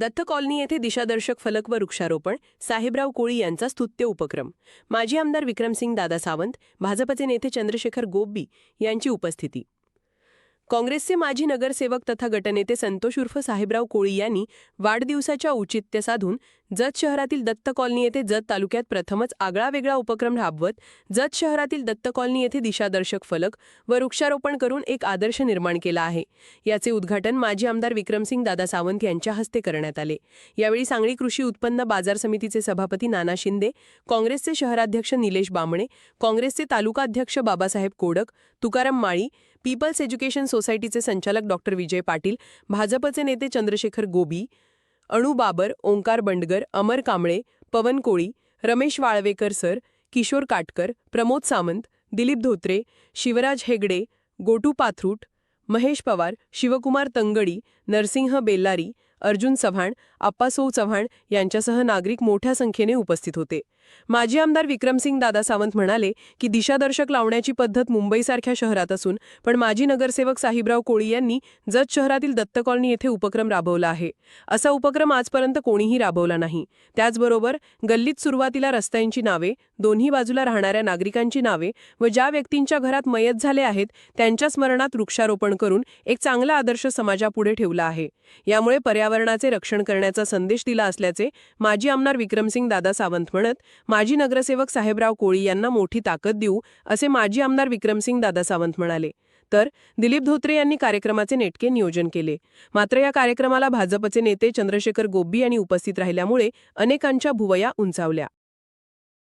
Datta colony येथे दिशादर्शक फलक व वृक्षारोपण साहेबराव कोळी यांचा स्तुत्य उपक्रम. माजी आमदार विक्रमसिंग दादा सावंत भाजपचे नेते चंद्रशेखर गोब्बी यांची उपस्थिती. काँग्रेसचे माजी नगरसेवक तथा गटनेते संतोष उर्फ साहेबराव कोळी यांनी वाढदिवसाच्या औचित्य साधून जत शहरातील दत्त कॉलनी येथे जत तालुक्यात प्रथमच आगळा वेगळा उपक्रम राबवत जत शहरातील दत्त कॉलनी येथे दिशादर्शक फलक व वृक्षारोपण करून एक आदर्श निर्माण केला आहे. याचे उद्घाटन माजी आमदार विक्रमसिंग दादा सावंत यांच्या हस्ते करण्यात आले. यावेळी सांगली कृषी उत्पन्न बाजार समितीचे सभापती नाना शिंदे काँग्रेसचे शहराध्यक्ष निलेश बामणे काँग्रेसचे तालुकाध्यक्ष बाबासाहेब कोडक तुकाराम माळी पीपल्स एज्युकेशन सोसायटीचे संचालक डॉक्टर विजय पाटील भाजपचे नेते चंद्रशेखर गोबी अणू बाबर ओंकार बंडगर अमर कांबळे पवन कोळी रमेश वाळवेकर सर किशोर काटकर प्रमोद सामंत दिलीप धोत्रे शिवराज हेगडे गोटू पाथरूट महेश पवार शिवकुमार तंगडी नरसिंह बेल्लारी अर्जुन चव्हाण आप्पासो चव्हाण यांच्यासह नागरिक मोठ्या संख्येने उपस्थित होते. माजी आमदार विक्रमसिंग दादा सावंत म्हणाले की दिशादर्शक लावण्याची पद्धत मुंबईसारख्या शहरात असून पण माजी नगरसेवक साहिबराव कोळी यांनी जत शहरातील दत्त कॉलनी येथे उपक्रम राबवला आहे. असा उपक्रम आजपर्यंत कोणीही राबवला नाही. त्याचबरोबर गल्लीत सुरुवातीला रस्त्यांची नावे दोन्ही बाजूला राहणाऱ्या नागरिकांची नावे व ज्या व्यक्तींच्या घरात मयत झाले आहेत त्यांच्या स्मरणात वृक्षारोपण करून एक चांगला आदर्श समाजापुढे ठेवला आहे. यामुळे पर्यावरणाचे रक्षण करण्याचा संदेश दिला असल्याचे माजी आमदार विक्रमसिंग दादा सावंत म्हणत माजी नगरसेवक साहेबराव कोळी यांना मोठी ताकद देऊ असे माजी आमदार विक्रमसिंग दादा सावंत म्हणाले. तर दिलीप धोत्रे यांनी कार्यक्रमाचे नेटके नियोजन केले. मात्र या कार्यक्रमाला भाजपचे नेते चंद्रशेखर गोब्बी यांनी उपस्थित राहिल्यामुळे अनेकांच्या भुवया उंचावल्या.